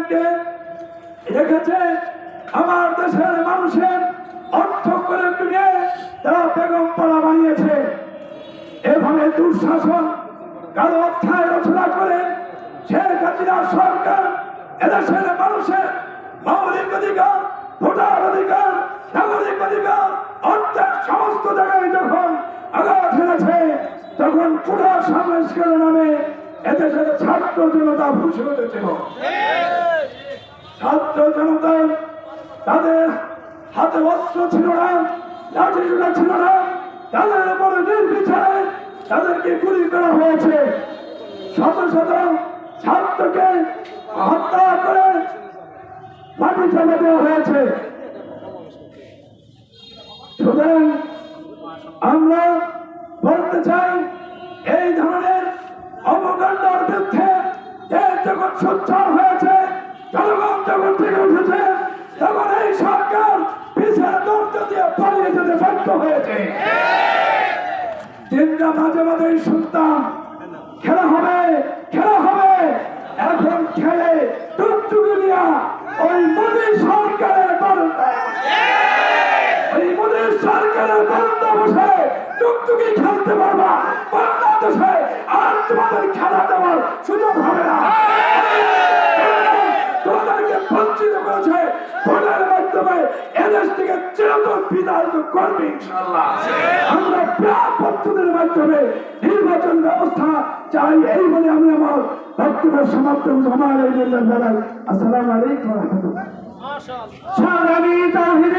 চেয়ারম্যানকে রেখেছে আমার দেশের মানুষের অর্থ করে কিনে তারা বেগম পাড়া বানিয়েছে। এভাবে দুঃশাসন, কারও অধ্যায় রচনা করে শেখ হাসিনার সরকার এদেশের মানুষের মৌলিক অধিকার, ভোটার অধিকার, নাগরিক অধিকার, অর্থের সমস্ত জায়গায় যখন আঘাত হেরেছে তখন পুরা সংস্কার নামে এদেশের ছাত্র জনতা ভূষে উঠেছিল ছাত্র জনতা, তাদের হাতে অস্ত্র ছিল না, লাঠি জোড়া ছিল না, তাদের উপরে নির্বিচারে তাদেরকে গুলি করা হয়েছে। শত শত ছাত্রকে হত্যা করে মাটি ফেলে দেওয়া হয়েছে। সুতরাং আমরা বলতে চাই, এই ধরনের অবকাণ্ডার বিরুদ্ধে দেশ যখন সোচ্চার হয়েছে। জনগণ যখন থেকে উঠেছে, তখন এই সরকার পিছের দরজা দিয়ে পালিয়ে যেতে বাধ্য হয়েছে। দিনটা মাঝে মাঝেই শুনতাম খেলা হবে খেলা হবে। এখন খেলে টুকটুকি দিয়া ওই মোদী সরকারের ওই মোদী সরকারের বারোটা বসে টুকটুকি খেলতে পারবা। বাংলাদেশে আর তোমাদের খেলা দেওয়ার সুযোগ হবে না তোমাদেরকে বঞ্চিত করেছে ভোটের মাধ্যমে এদেশ থেকে চিরতর বিদায়িত করবে ইনশাল্লাহ আমরা প্রায় পদ্ধতির মাধ্যমে নির্বাচন ব্যবস্থা চাই এই বলে আমি আমার বক্তব্য সমাপ্ত আমার এই আসসালামু আলাইকুম রহমতুল্লাহ। সংগ্রামী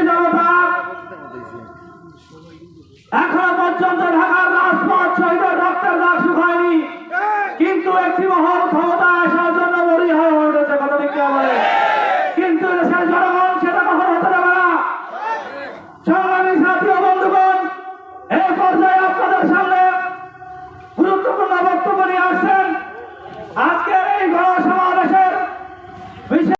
জনতা এখনও পর্যন্ত পর্যায়ে আপনাদের সামনে